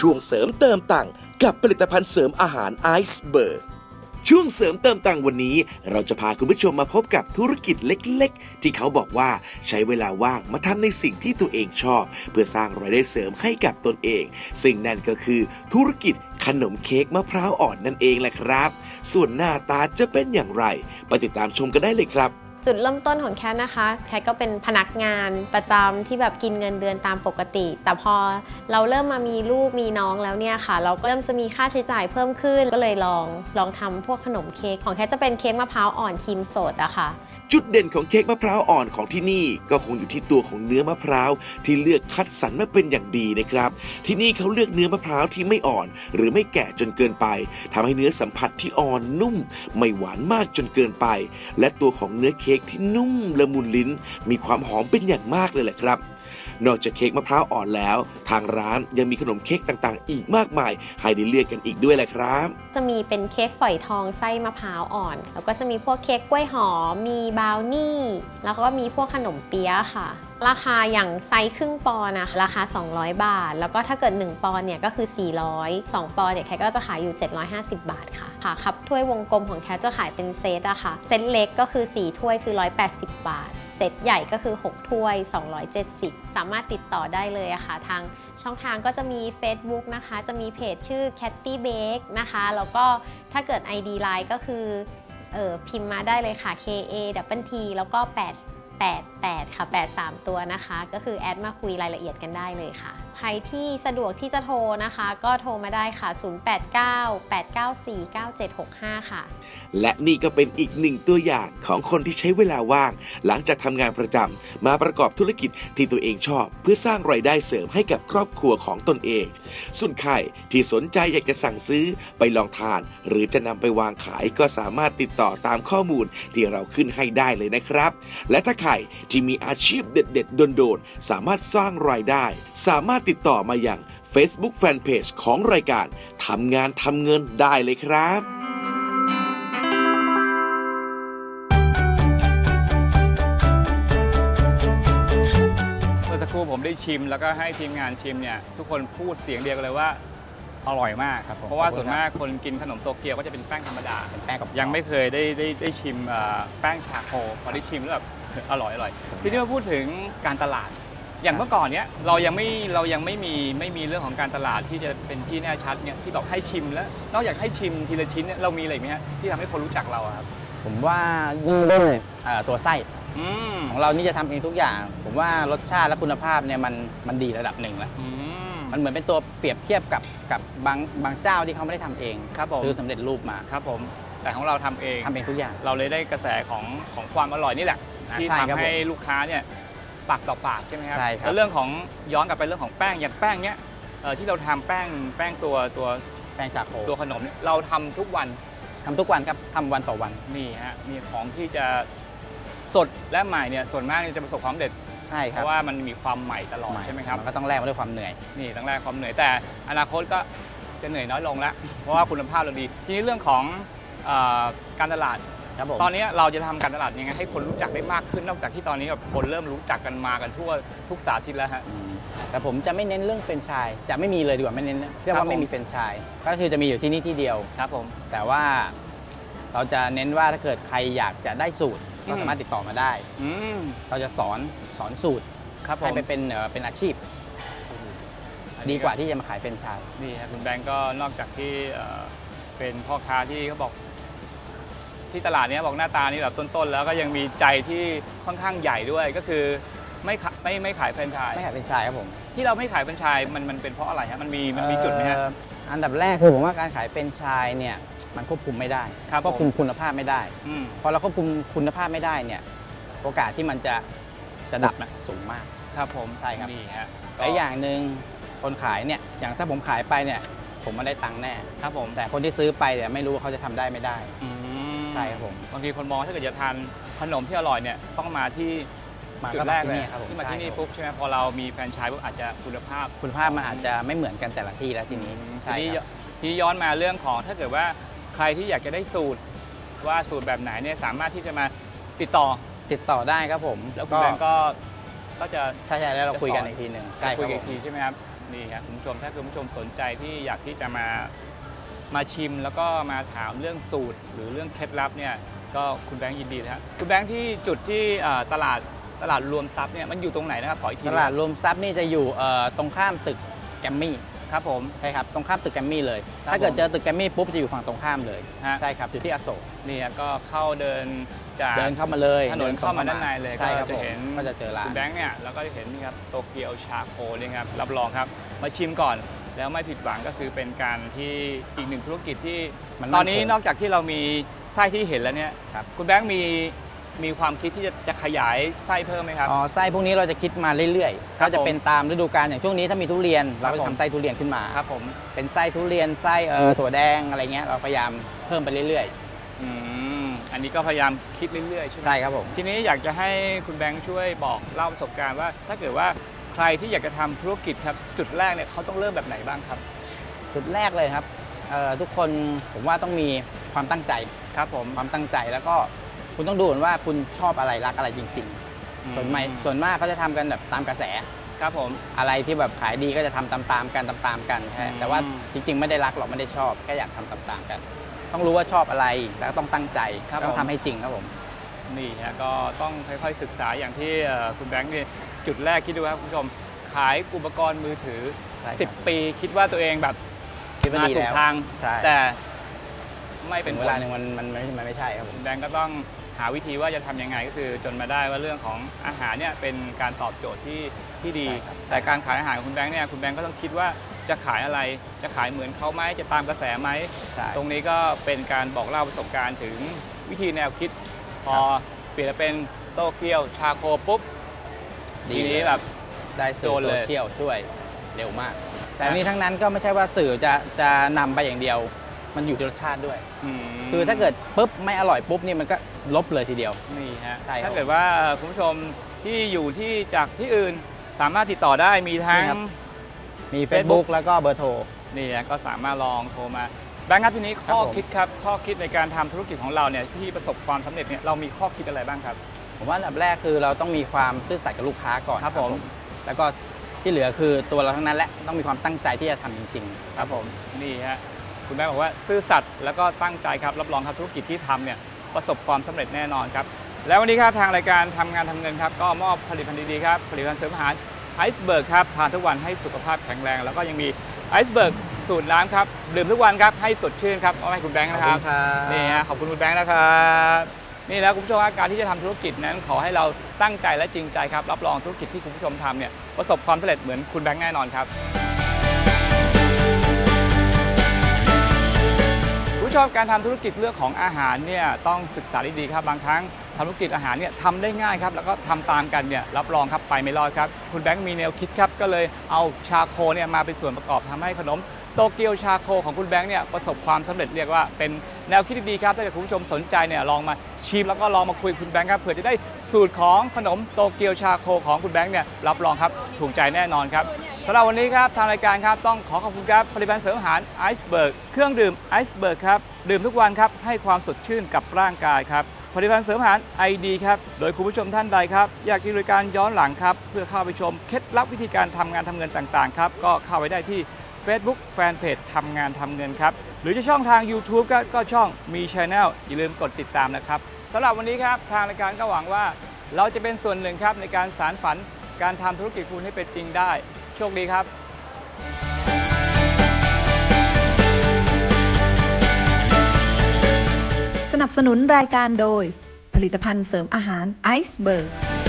ช่วงเสริมเติมตังกับผลิตภัณฑ์เสริมอาหารไอซ์เบิร์กช่วงเสริมเติมตังวันนี้ เราจะพาคุณผู้ชมมาพบกับธุรกิจเล็กๆ ที่เขาบอกว่าใช้เวลาว่างมาทำในสิ่งที่ตัวเองชอบ เพื่อสร้างรายได้เสริมให้กับตนเอง ซึ่งนั่นก็คือธุรกิจขนมเค้กมะพร้าวอ่อนนั่นเองแหละครับ ส่วนหน้าตาจะเป็นอย่างไร ไปติดตามชมกันได้เลยครับ จุดเริ่มต้นของแคทนะคะแคทก็เป็นพนักงานประจำที่แบบกินเงินเดือนตามปกติ แต่พอเราเริ่มมามีลูกมีน้องแล้วเนี่ยค่ะ เราก็เริ่มจะมีค่าใช้จ่ายเพิ่มขึ้นก็เลยลองลองทำพวกขนมเค้กของแคทจะเป็นเค้กมะพร้าวอ่อนครีมสดอะค่ะ จุดเด่นของเค้กมะพร้าวอ่อนของที่นี่ก็คงอยู่ที่ตัวของเนื้อมะพร้าวที่เลือกคัดสรรมาเป็นอย่างดีนะครับ ที่นี่เขาเลือกเนื้อมะพร้าวที่ไม่อ่อน หรือไม่แก่จนเกินไปทำให้เนื้อสัมผัสที่อ่อนนุ่ม ไม่หวานมากจนเกินไป และตัวของเนื้อเค้กที่นุ่มละมุนลิ้น มีความหอมเป็นอย่างมากเลยแหละครับ นอกจากเค้กมะพร้าวอ่อนแล้ว ทางร้านยังมีขนมเค้กต่างๆ อีกมากมาย ให้ได้เลือกกันอีกด้วยแหละครับ จะมีเป็นเค้กฝอยทองไส้มะพร้าวอ่อน แล้วก็จะมีพวกเค้กกล้วยหอม มีบราวนี่ แล้วก็มีพวกขนมเปี๊ยะค่ะ ราคาอย่างไซส์ครึ่งปอนด์นะราคา 200 บาท แล้วก็ถ้าเกิด 1 ปอนด์เนี่ยก็คือ 400 2 ปอนด์เนี่ยแคทก็จะขายอยู่ 750 บาทค่ะค่ะครับถ้วยวงกลมของแคทจะขายเป็นเซตอะค่ะ เซตเล็กก็คือ 4 ถ้วยคือ 180 บาท เซตใหญ่ก็คือ 6 ถ้วย 270 สามารถติดต่อได้เลยอะค่ะ ทางช่องทางก็จะมี Facebook นะคะ จะมีเพจชื่อ Catty Bake นะคะ แล้วก็ถ้าเกิด ID Line ก็คือออพิมพ์มาได้เลยค่ะ K A W T แล้วก็ 8 8 8 ค่ะ 8 3 ตัวนะคะ ก็คือแอดมาคุยรายละเอียดกันได้เลยค่ะใครที่สะดวกที่จะโทรนะคะ ก็โทรมาได้ค่ะ 089 894 9765 ค่ะ และนี่ก็เป็นอีกหนึ่งตัวอย่างของคนที่ใช้เวลาว่าง หลังจากทำงานประจำมาประกอบธุรกิจที่ตัวเองชอบ เพื่อสร้างไรายได้เสริมให้กับครอบครัวของตนเอง ส่วนใครที่สนใจอยากจะสั่งซื้อไปลองทาน หรือจะนำไปวางขายก็สามารถติดต่อตามข้อมูลที่เราขึ้นให้ได้เลยนะครับ และถ้าใครที่มีอาชีพเด็ด ๆ โดนๆสามารถสร้างรายได้ สามารถติดต่อมาอย่าง Facebook Fanpage ของรายการทำงานทำเงินได้เลยครับเมื่อสักครู่ผมได้ชิมแล้วก็ให้ทีมงานชิมเนี่ยทุกคนพูดเสียงเดียวกันเลยว่าอร่อยมากครับผมเพราะว่าขอบคุณส่วนมากคนกินขนมโตเกียวก็จะเป็นแป้งธรรมดาเป็นแป้งกับยังไม่เคยได้ได้ได้ชิมเอ่อแป้งชาโคพอได้ชิมแล้วแบบอร่อยอร่อยทีนี้มาพูดถึงการตลาด อย่างเมื่อก่อนเนี้ยเรายังไม่เรายังไม่มีไม่มีเรื่องของการตลาดที่จะเป็นที่แน่ชัดเนี่ยที่แบบให้ชิมแล้ว นอกจากให้ชิมทีละชิ้นเนี่ยเรามีอะไรอีกไหมฮะที่ทำให้คนรู้จักเราอะครับ ผมว่าด้วยเอ่อตัวไส้อืมของเรานี่จะทำเองทุกอย่าง ผมว่ารสชาติและคุณภาพเนี่ยมันมันดีระดับหนึ่งแล้วอืม มันเหมือนเป็นตัวเปรียบเทียบกับกับบางบางเจ้าที่เขาไม่ได้ทำเองครับผม ซื้อสำเร็จรูปมาครับผม แต่ของเราทำเอง ทำเองทุกอย่าง เราเลยได้กระแสของของความอร่อยนี่แหละอ่าที่ใช่ครับทำให้ผมลูกค้าเนี่ย ปากต่อปากใช่ไหมครับใช่ครับ แล้วเรื่องของย้อนกลับไปเรื่องของแป้งอย่างแป้งเนี้ยเอ่อที่เราทำแป้งแป้งตัวตัวแป้งชาโคตัวขนมเนี่ยเราทำทุกวันทำทุกวันครับทำวันต่อวัน นี่ฮะมีของที่จะสดและใหม่เนี่ยส่วนมากเนี่ยจะประสบความสำเร็จ ใช่เพครับราะว่ามันมีความใหม่ตลอดใช่ไหมครับนก็ต้องแลกมาด้วยความเหนื่อย นี่ตั้งแรกความเหนื่อยแต่อนาคตก็จะเหนื่อยน้อยลงแล้ว เพราะว่าคุณภาพเราดี ทีนี้เรื่องของเออการตลาด ครับผม ตอนนี้เราจะทำการตลาดยังไงให้คนรู้จักได้มากขึ้นนอกจากที่ตอนนี้แบบคนเริ่มรู้จักกันมากันทั่วทุกสาธิตแล้วฮะอืมแต่ผมจะไม่เน้นเรื่องเป็นไชายจะไม่มีเลยดีกว่าไม่เน้นเรียกครับว่าไม่ผม มีเป็นไชายก็คือจะมีอยู่ที่นี่ที่เดียว ครับผม แต่ว่าเราจะเน้นว่าถ้าเกิดใครอยากจะได้สูตรอืก็ม สามารถติดต่อมาได้ อืมเราจะสอนสอนสูตรครับผมให้ไปเป็นเอ่อเป็นอาชีพ ดีกว่าที่จะมาขายเป็นไชายนี่ฮะคุณแบงก์ก็นอกจากที่เอ่อเป็นพ่อค้าที่เขาบอก ที่ตลาดเนี้ยบอกหน้าตานี่แบบต้นๆ แล้วก็ยังมีใจที่ค่อนข้างใหญ่ด้วยก็คือไม่ขาไม่ไม่ขายแฟรนไชส์ไม่ขายเป็นไชายครับผมที่เราไม่ขายแฟรนไชส์มันมันเป็นเพราะอะไรฮะมันมีมันมีจุดไหมฮะ เอ่ออันดับแรกคือผมว่าการขายเป็นไชายเนี่ยมันควบคุมไม่ได้ครับควบคุมผมคุณภาพไม่ได้ อืมพอเราควบคุมคุณภาพไม่ได้เนี่ยโอกาสที่มันจะจะดับนะสูงมาก ครับผมใช่ครับ นี่ฮะและอย่างหนึ่งคนขายเนี่ยอย่างถ้าผมขายไปเนี่ยผมไม่ได้ตังค์แน่ ครับผมแต่คนที่ซื้อไปเนี่ยไม่รู้ว่าเขาจะทำได้ไม่ได้ อืม ใช่ครับผมบางทีคนมองถ้าเกิดจะทานขนมที่อร่อยเนี่ยต้องมาที่มาจุดก็แรมากที่เลยนี่ครับผมที่มาที่นี่ใช่ครับปุ๊บใช่ไหมพอเรามีแฟรนไชส์ปุ๊บอาจจะคุณภาพ คุณภาพมันอาจจะไม่เหมือนกันแต่ละที่แล้วทีนี้ทีใช่นี้ครับ ทีนี้ย้อนมาเรื่องของถ้าเกิดว่าใครที่อยากจะได้สูตรว่าสูตรแบบไหนเนี่ยสามารถที่จะมาติดต่อ ติดต่อได้ครับผมแล้วคุณแบงก์ก็ก็จะ ใช่ใช่แล้วเราคุยกันจะสอน อีกทีหนึ่งจะใช่คคุยรับกันผอีกมทีใช่ไหมครับนี่ครับคุณผู้ชมถ้าคุณผู้ชมสนใจที่อยากที่จะมา มาชิมแล้วก็มาถามเรื่องสูตร หรือเรื่องเคล็ดลับเนี่ยก็คุณแบงค์ยินดีนะครับคุณแบงค์ที่จุดที่เอ่อตลาดตลาดรวมทรัพย์เนี่ยมันอยู่ตรงไหนนะครับขออีกทีตลาดรวมทรัพย์นี่จะอยู่เอ่อตรงข้ามตึกแกรมมี่ครับผม ใช่ครับตรงข้ามตึกแกรมมี่เลย ครับถ้าเกิดผมเจอตึกแกรมมี่ปุ๊บจะอยู่ฝั่งตรงข้ามเลยฮะ ใช่ครับอยู่ที่อโศกนี่ก็เข้าเดินจาก เดินเข้ามาเลยถนนเข้ามาด้านในเลยใช่คก็รับจะผมเห็นก็จะเจอร้านคุณแบงค์เนี่ยแล้วก็จะเห็นนี่ครับโตเกียวชาโคเนี่ยครับรับรองครับ มาชิมก่อน แล้วไม่ผิดหวังก็คือเป็นการที่อีกหนึ่งธุรกิจที่มันตอนนี้มั่นคงนอกจากที่เรามีไส้ที่เห็นแล้วเนี่ยครับ คุณแบงค์มีมีความคิดที่จะจะขยายไส้เพิ่มไหมครับ อ๋อไส้พวกนี้เราจะคิดมาเรื่อยๆ ครับก็จะเป็นตามฤดูกาลอย่างช่วงนี้ถ้ามีทุเรียนเราก็ครับผมจะทำไส้ทุเรียนขึ้นมา ครับผมเป็นไส้ทุเรียนไส้เอ่อถั่วแดงอะไรเงี้ยเราพยายามเพิ่มไปเรื่อยอืมอันนี้ก็พยายามคิดเรื่อยๆใช่ไหมๆใช่ครับผม ทีนี้อยากจะให้คุณแบงค์ช่วยบอกเล่าประสบการณ์ว่า ถ้าเกิดว่าใค รที่อยากจะทำธุรกิจครับ จุดแรกเนี่ยเขาต้องเริ่มแบบไหนบ้างครับ จุดแรกเลยครับเอ่อทุกคนผมว่าต้องมีความตั้งใจ ครับผม ความตั้งใจแล้วก็คุณต้องดูก่อนว่าคุณชอบอะไรรักอะไรจริงๆส่วนไม่ส่วนมากเขาจะทำกันแบบตามกระแส ครับผม อะไรที่แบบขายดีก็จะทำตามๆกันตามๆกันแค่อืม แต่ว่าจริง ๆ ไม่ได้รักหรอกไม่ได้ชอบแค่อยากทำตามๆกัน ต้องรู้ว่าชอบอะไรแล้วต้องตั้งใจต้องทำให้จริงครับผม นี่ฮะก็ต้องค่อยๆศึกษาอย่างที่เอ่อคุณแบงค์นี่ จุดแรกคิดดูครับคุณผู้ชม ขายอุปกรณ์มือถือ ใช่ครับ 10 ปีคิดว่าตัวเองแบบคิดว่ามาดีถูกแล้วทาง ใช่ แต่ไม่เป็เป็นนเวผลาลหนึ่งมันมันมันมันไม่ใช่ครับผมคุณแบงค์ก็ต้องหาวิธีว่าจะทำยังไงก็คือจนมาได้ว่าเรื่องของอาหารเนี่ยเป็นการตอบโจทย์ที่ที่ดี ใช่ครับแต่การขายอาหารของคุณแบงค์เนี่ยคุณแบงค์ก็ต้องคิดว่าจะขายอะไร จะขายเหมือนเขาไหมจะตามกระแสไหม ใช่ ตรงนี้ก็เป็นการบอกเล่าประสบการณ์ถึงวิธีแนวคิด พอเปลี่ยนมาเป็นโตเกียวชาโคปุ๊บ ดี ทีนี้แบบ ได้สื่โดอนเลโซย เชียลช่วยเร็วมาก แต่ทั้งนี้ทั้งนั้นก็ไม่ใช่ว่าสื่อจะจะนำไปอย่างเดียว มันอยู่ที่รสชาติด้วย มคือถ้าเกิดปุ๊บไม่อร่อยปุ๊บนี่มันก็ลบเลยทีเดียว นี่ฮะใช่ครับถ้าเกิดว่าเอ่อคุณผู้ชมที่อยู่ที่จากที่อื่นสามารถติดต่อได้มีทั้ง นี่ครับ มี Facebook Facebook แล้วก็เบอร์โทร นี่ฮะก็สามารถลองโทรมาแบงค์ครับทีนี้ข้อผม คิดครับ ข้อคิดในการทำธุรกิจของเราเนี่ยที่ประสบความสำเร็จเนี่ยเรามีข้อคิดอะไรบ้างครับ ผมว่าอันดับแรกคือเราต้องมีความซื่อสัตย์กับลูกค้าก่อนครับผม แล้วก็ที่เหลือคือตัวเราทั้งนั้นแหละต้องมีความตั้งใจที่จะทำจริง ๆ ครับผมนี่ฮะคุณแม่บอกว่าซื่อสัตย์แล้วก็ตั้งใจครับรับรองครับธุรกิจที่ทำเนี่ยประสบความสำเร็จแน่นอนครับ แล้ววันนี้ครับทางรายการทำงานทำเงินครับ ก็มอบผลิตภัณฑ์ดีๆครับผลิตภัณฑ์เสริมอาหารไอซ์เบิร์กครับทานทุกวันให้สุขภาพแข็งแรง แล้วก็ยังมีไอซ์เบิร์กสูตรน้ำครับดื่มทุกวันครับให้สดชื่นครับเอาให้คุณแบงค์นะครับนี่ฮะขอบคุณคุณแบงค์นะครับ นี่แล้วคุณผู้ชมครับการที่จะทำธุรกิจนั้นขอให้เราตั้งใจและจริงใจครับ รับรองธุรกิจที่คุณผู้ชมทำเนี่ยประสบความสำเร็จเหมือนคุณแบงค์แน่นอนครับคุณผู้ชมการทำธุรกิจเรื่องของอาหารเนี่ยต้องศึกษาดีๆครับบางครั้งทำธุรกิจอาหารเนี่ยทำได้ง่ายครับแล้วก็ทำตามกันเนี่ยรับรองครับไปไม่รอดครับ คุณแบงค์มีแนวคิดครับก็เลยเอาชาโคเนี่ยมาเป็นส่วนประกอบทำให้ขนม โตเกียวชาโคของคุณแบงค์เนี่ยประสบความสำเร็จเรียกว่าเป็นแนวคิดที่ดีครับถ้าเกิดคุณผู้ชมสนใจเนี่ยลองมาชิมแล้วก็ลองมาคุยกับคุณแบงค์ครับเผื่อจะได้สูตรของขนมโตเกียวชาโคของคุณแบงค์เนี่ยรับรองครับถูกใจแน่นอนครับสำหรับวันนี้ครับทางรายการครับต้องขอขอบคุณครับผลิตภัณฑ์เสริมอาหารไอซ์เบิร์กเครื่องดื่มไอซ์เบิร์กครับดื่มทุกวันครับให้ความสดชื่นกับร่างกายครับผลิตภัณฑ์เสริมอาหารไอดีครับ โดยคุณผู้ชมท่านใดครับ อยากดูรายการย้อนหลังครับ เพื่อเข้าไปชมเคล็ดลับวิธีการทำงานทำเงินต่างๆครับ ก็เข้าไปได้ที่ Facebook Fanpage ทำงานทำเงินครับ หรือจะช่องทาง YouTube ก็ก็ช่องมีช anel อย่าลืมกดติดตามนะครับสำหรับวันนี้ครับทางรายการก็หวังว่า เราจะเป็นส่วนหนึ่งครับในการสารฝันการทำธุรกิจคุณให้เป็นจริงได้ โชคดีครับสนับสนุนรายการโดย ผลิตภัณฑ์เสริมอาหารไอซ์เบิร์ก